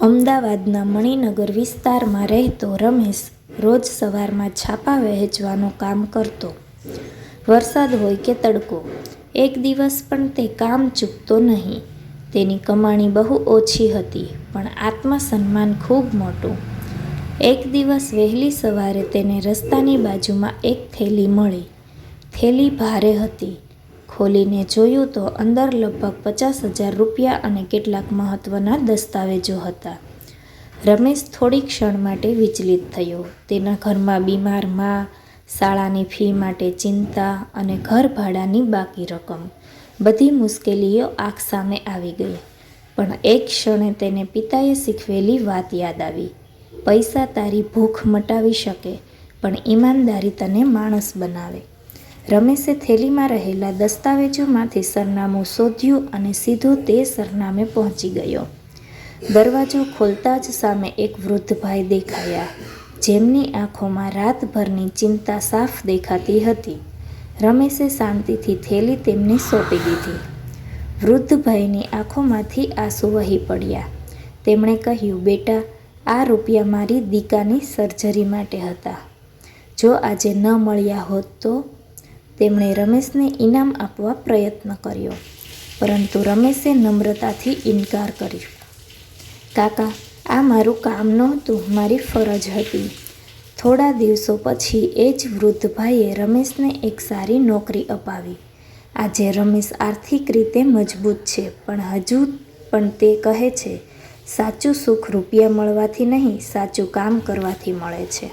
અમદાવાદના મણિનગર વિસ્તારમાં રહેતો રમેશ રોજ સવારમાં છાપાં વહેંચવાનું કામ કરતો. વરસાદ હોય કે તડકો, એક દિવસ પણ તે કામ ચૂકતો નહીં. તેની કમાણી બહુ ઓછી હતી પણ આત્મસન્માન ખૂબ મોટું. એક દિવસ વહેલી સવારે તેને રસ્તાની બાજુમાં એક થેલી મળી. થેલી ભારે હતી. ખોલીને જોયું તો અંદર લગભગ પચાસ હજાર રૂપિયા અને કેટલાક મહત્ત્વના દસ્તાવેજો હતા. રમેશ થોડી ક્ષણ માટે વિચલિત થયો. તેના ઘરમાં બીમાર મા, શાળાની ફી માટે ચિંતા અને ઘર ભાડાની બાકી રકમ, બધી મુશ્કેલીઓ આંખ સામે આવી ગઈ. પણ એક ક્ષણે તેને પિતાએ શીખવેલી વાત યાદ આવી, પૈસા તારી ભૂખ મટાવી શકે પણ ઈમાનદારી તને માણસ બનાવે. રમેશે થેલીમાં રહેલા દસ્તાવેજોમાંથી સરનામું શોધ્યું અને સીધો તે સરનામે પહોંચી ગયો. દરવાજો ખોલતા જ સામે એક વૃદ્ધ ભાઈ દેખાયા, જેમની આંખોમાં રાતભરની ચિંતા સાફ દેખાતી હતી. રમેશે શાંતિથી થેલી તેમને સોંપી દીધી. વૃદ્ધ ભાઈની આંખોમાંથી આંસુ વહી પડ્યા. તેમણે કહ્યું, બેટા, આ રૂપિયા મારી દીકાની સર્જરી માટે હતા. જો આજે ન મળ્યા હોત તો? તેમણે રમેશને ઈનામ આપવા પ્રયત્ન કર્યો, પરંતુ રમેશે નમ્રતાથી ઇનકાર કર્યો. કાકા, આ મારું કામ નહોતું, મારી ફરજ હતી. થોડા દિવસો પછી એ જ વૃદ્ધ ભાઈએ રમેશને એક સારી નોકરી અપાવી. આજે રમેશ આર્થિક રીતે મજબૂત છે પણ હજુ પણ તે કહે છે, સાચું સુખ રૂપિયા મળવાથી નહીં, સાચું કામ કરવાથી મળે છે.